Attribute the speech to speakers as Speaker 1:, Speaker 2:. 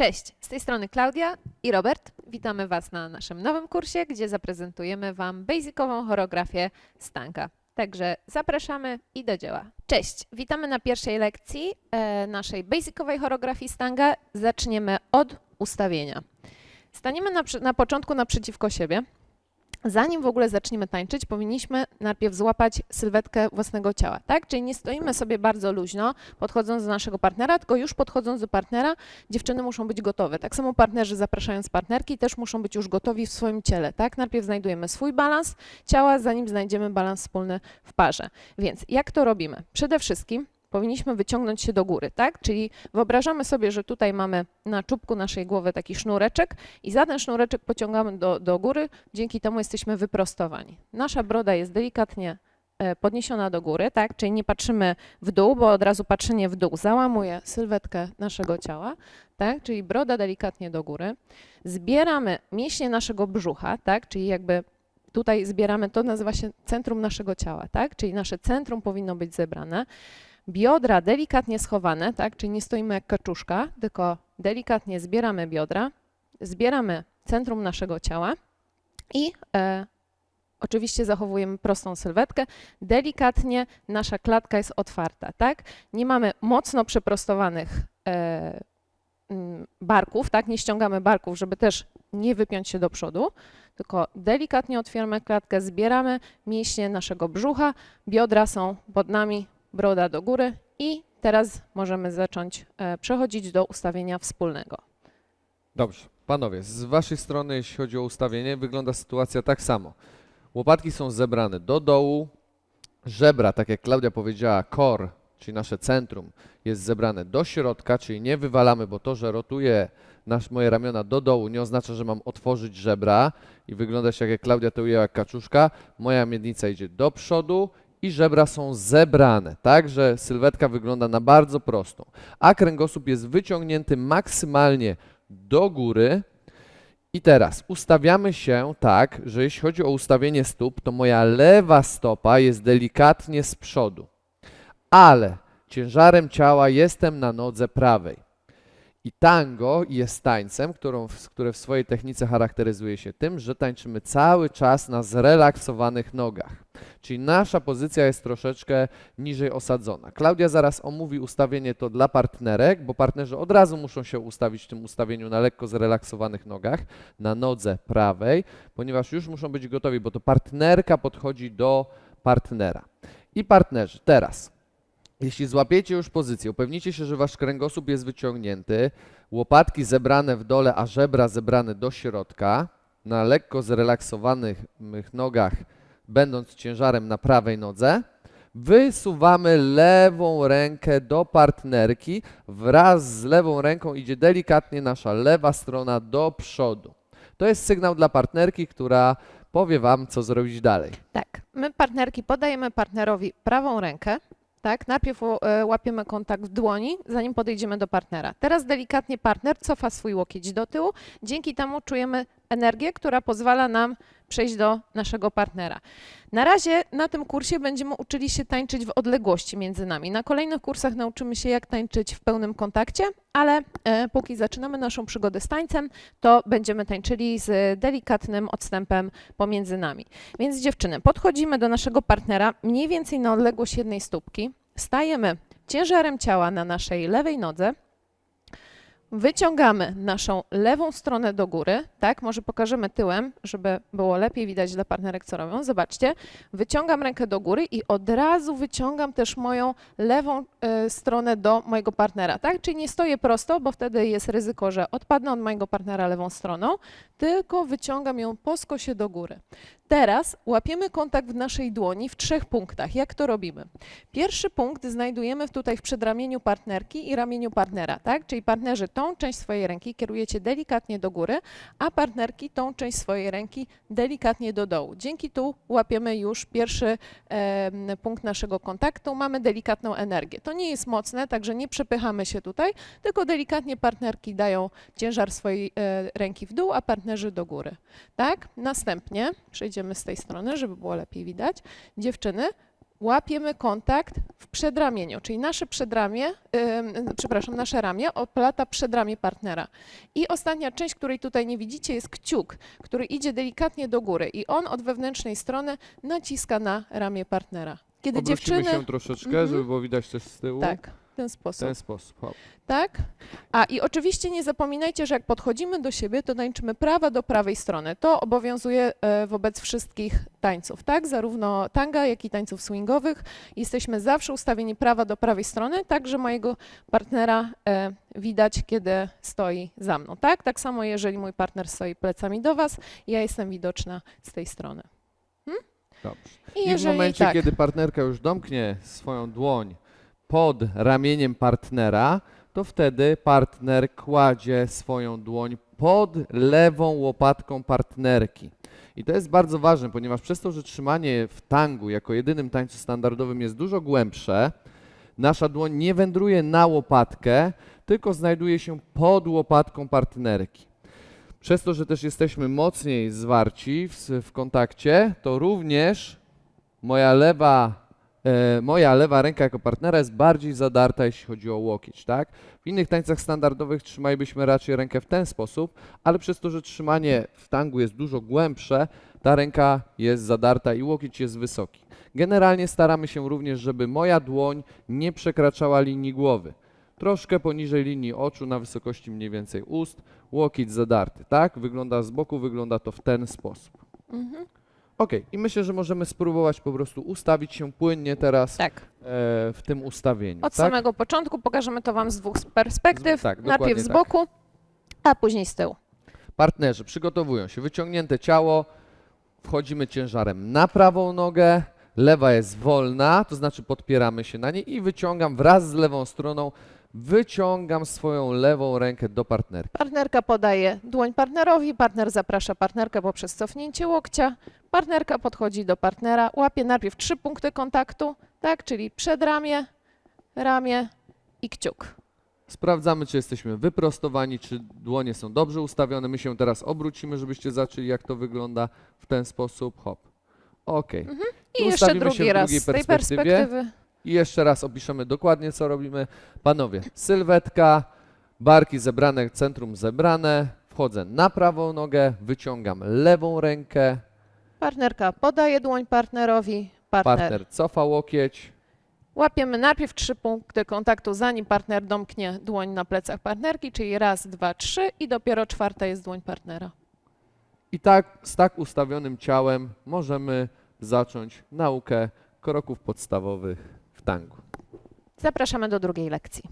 Speaker 1: Cześć, z tej strony Klaudia i Robert. Witamy Was na naszym nowym kursie, gdzie zaprezentujemy Wam basicową choreografię stanka. Także zapraszamy i do dzieła. Cześć, witamy na pierwszej lekcji e, naszej basicowej choreografii stanga. Zaczniemy od ustawienia. Staniemy na, na początku naprzeciwko siebie. Zanim w ogóle zaczniemy tańczyć, powinniśmy najpierw złapać sylwetkę własnego ciała, tak? Czyli nie stoimy sobie bardzo luźno, podchodząc do naszego partnera, tylko już podchodząc do partnera, dziewczyny muszą być gotowe. Tak samo partnerzy zapraszając partnerki też muszą być już gotowi w swoim ciele, tak? Najpierw znajdujemy swój balans ciała, zanim znajdziemy balans wspólny w parze. Więc jak to robimy? Przede wszystkim powinniśmy wyciągnąć się do góry, tak? Czyli wyobrażamy sobie, że tutaj mamy na czubku naszej głowy taki sznureczek i za ten sznureczek pociągamy do, do góry, dzięki temu jesteśmy wyprostowani. Nasza broda jest delikatnie e, podniesiona do góry, tak? Czyli nie patrzymy w dół, bo od razu patrzenie w dół załamuje sylwetkę naszego ciała, tak? Czyli broda delikatnie do góry. Zbieramy mięśnie naszego brzucha, tak? Czyli jakby tutaj zbieramy, to nazywa się centrum naszego ciała, tak? Czyli nasze centrum powinno być zebrane. Biodra delikatnie schowane, tak? Czyli nie stoimy jak kaczuszka, tylko delikatnie zbieramy biodra, zbieramy centrum naszego ciała i e, oczywiście zachowujemy prostą sylwetkę. Delikatnie nasza klatka jest otwarta, tak? Nie mamy mocno przeprostowanych e, barków, tak? Nie ściągamy barków, żeby też nie wypiąć się do przodu, tylko delikatnie otwieramy klatkę, zbieramy mięśnie naszego brzucha, biodra są pod nami, broda do góry i teraz możemy zacząć e, przechodzić do ustawienia wspólnego.
Speaker 2: Dobrze, panowie, z waszej strony, jeśli chodzi o ustawienie, wygląda sytuacja tak samo. Łopatki są zebrane do dołu, żebra, tak jak Klaudia powiedziała, core, czyli nasze centrum, jest zebrane do środka, czyli nie wywalamy, bo to, że rotuje nasz, moje ramiona do dołu, nie oznacza, że mam otworzyć żebra i wygląda się, jak jak Klaudia to ujęła jak kaczuszka. Moja miednica idzie do przodu i żebra są zebrane, tak, że sylwetka wygląda na bardzo prostą, a kręgosłup jest wyciągnięty maksymalnie do góry. I teraz ustawiamy się tak, że jeśli chodzi o ustawienie stóp, to moja lewa stopa jest delikatnie z przodu, ale ciężarem ciała jestem na nodze prawej. I tango jest tańcem, którą, które w swojej technice charakteryzuje się tym, że tańczymy cały czas na zrelaksowanych nogach. Czyli nasza pozycja jest troszeczkę niżej osadzona. Klaudia zaraz omówi ustawienie to dla partnerek, bo partnerzy od razu muszą się ustawić w tym ustawieniu na lekko zrelaksowanych nogach, na nodze prawej, ponieważ już muszą być gotowi, bo to partnerka podchodzi do partnera. I partnerzy, teraz, jeśli złapiecie już pozycję, upewnicie się, że wasz kręgosłup jest wyciągnięty, łopatki zebrane w dole, a żebra zebrane do środka, na lekko zrelaksowanych nogach, będąc ciężarem na prawej nodze, wysuwamy lewą rękę do partnerki. Wraz z lewą ręką idzie delikatnie nasza lewa strona do przodu. To jest sygnał dla partnerki, która powie Wam, co zrobić dalej.
Speaker 1: Tak, my partnerki podajemy partnerowi prawą rękę, tak? Najpierw e, łapiemy kontakt w dłoni, zanim podejdziemy do partnera. Teraz delikatnie partner cofa swój łokieć do tyłu, dzięki temu czujemy energię, która pozwala nam przejść do naszego partnera. Na razie na tym kursie będziemy uczyli się tańczyć w odległości między nami. Na kolejnych kursach nauczymy się, jak tańczyć w pełnym kontakcie, ale e, póki zaczynamy naszą przygodę z tańcem, to będziemy tańczyli z delikatnym odstępem pomiędzy nami. Więc dziewczyny, podchodzimy do naszego partnera mniej więcej na odległość jednej stópki, stajemy ciężarem ciała na naszej lewej nodze, wyciągamy naszą lewą stronę do góry, tak, może pokażemy tyłem, żeby było lepiej widać dla partnerek, co robią. Zobaczcie, wyciągam rękę do góry i od razu wyciągam też moją lewą e, stronę do mojego partnera, tak, czyli nie stoję prosto, bo wtedy jest ryzyko, że odpadnę od mojego partnera lewą stroną, tylko wyciągam ją po skosie do góry. Teraz łapiemy kontakt w naszej dłoni w trzech punktach. Jak to robimy? Pierwszy punkt znajdujemy tutaj w przedramieniu partnerki i ramieniu partnera, tak? Czyli partnerzy tą część swojej ręki kierujecie delikatnie do góry, a partnerki tą część swojej ręki delikatnie do dołu. Dzięki tu łapiemy już pierwszy em, punkt naszego kontaktu, mamy delikatną energię. To nie jest mocne, także nie przepychamy się tutaj, tylko delikatnie partnerki dają ciężar swojej e, ręki w dół, a partnerzy do góry. Tak? Następnie przejdziemy z tej strony, żeby było lepiej widać. Dziewczyny, łapiemy kontakt w przedramieniu, czyli nasze przedramię, ym, przepraszam, nasze ramię oplata przedramię partnera. I ostatnia część, której tutaj nie widzicie, jest kciuk, który idzie delikatnie do góry i on od wewnętrznej strony naciska na ramię partnera. Kiedy
Speaker 2: Obrócimy
Speaker 1: dziewczyny...
Speaker 2: się troszeczkę,
Speaker 1: Mhm.
Speaker 2: żeby było widać też z tyłu.
Speaker 1: Tak, ten sposób.
Speaker 2: ten sposób.
Speaker 1: Tak? A i oczywiście nie zapominajcie, że jak podchodzimy do siebie, to tańczymy prawa do prawej strony. To obowiązuje e, wobec wszystkich tańców, tak? Zarówno tanga, jak i tańców swingowych. Jesteśmy zawsze ustawieni prawa do prawej strony, tak, że mojego partnera e, widać, kiedy stoi za mną, tak? Tak samo, jeżeli mój partner stoi plecami do Was, ja jestem widoczna z tej strony.
Speaker 2: Dobrze.
Speaker 1: I
Speaker 2: I w
Speaker 1: jeżeli
Speaker 2: momencie,
Speaker 1: tak,
Speaker 2: kiedy partnerka już domknie swoją dłoń pod ramieniem partnera, to wtedy partner kładzie swoją dłoń pod lewą łopatką partnerki. I to jest bardzo ważne, ponieważ przez to, że trzymanie w tangu jako jedynym tańcu standardowym jest dużo głębsze, nasza dłoń nie wędruje na łopatkę, tylko znajduje się pod łopatką partnerki. Przez to, że też jesteśmy mocniej zwarci w, w kontakcie, to również moja lewa, moja lewa ręka jako partnera jest bardziej zadarta, jeśli chodzi o łokieć, tak? W innych tańcach standardowych trzymalibyśmy raczej rękę w ten sposób, ale przez to, że trzymanie w tangu jest dużo głębsze, ta ręka jest zadarta i łokieć jest wysoki. Generalnie staramy się również, żeby moja dłoń nie przekraczała linii głowy. Troszkę poniżej linii oczu, na wysokości mniej więcej ust, łokieć zadarty, tak? Wygląda z boku, wygląda to w ten sposób.
Speaker 1: Mhm.
Speaker 2: Ok, i myślę, że możemy spróbować po prostu ustawić się płynnie teraz
Speaker 1: tak.
Speaker 2: e, w tym ustawieniu.
Speaker 1: Od
Speaker 2: tak?
Speaker 1: samego początku pokażemy to Wam z dwóch perspektyw.
Speaker 2: Z- tak,
Speaker 1: Najpierw z
Speaker 2: tak.
Speaker 1: boku, a później z tyłu.
Speaker 2: Partnerzy przygotowują się, wyciągnięte ciało, wchodzimy ciężarem na prawą nogę, lewa jest wolna, to znaczy podpieramy się na niej i wyciągam wraz z lewą stroną, wyciągam swoją lewą rękę do partnerki.
Speaker 1: Partnerka podaje dłoń partnerowi, partner zaprasza partnerkę poprzez cofnięcie łokcia. Partnerka podchodzi do partnera, łapie najpierw trzy punkty kontaktu, tak, czyli przedramię, ramię i kciuk.
Speaker 2: Sprawdzamy, czy jesteśmy wyprostowani, czy dłonie są dobrze ustawione. My się teraz obrócimy, żebyście zaczęli, jak to wygląda w ten sposób. Hop. Ok.
Speaker 1: I
Speaker 2: I
Speaker 1: jeszcze
Speaker 2: ustawimy
Speaker 1: drugi
Speaker 2: się w
Speaker 1: raz
Speaker 2: drugiej
Speaker 1: z tej
Speaker 2: perspektywie.
Speaker 1: perspektywy.
Speaker 2: I jeszcze raz opiszemy dokładnie, co robimy. Panowie, sylwetka, barki zebrane, centrum zebrane. Wchodzę na prawą nogę, wyciągam lewą rękę,
Speaker 1: Partnerka podaje dłoń partnerowi, partner.
Speaker 2: partner cofa łokieć.
Speaker 1: Łapiemy najpierw trzy punkty kontaktu, zanim partner domknie dłoń na plecach partnerki, czyli raz, dwa, trzy i dopiero czwarta jest dłoń partnera.
Speaker 2: I tak z tak ustawionym ciałem możemy zacząć naukę kroków podstawowych w tangu.
Speaker 1: Zapraszamy do drugiej lekcji.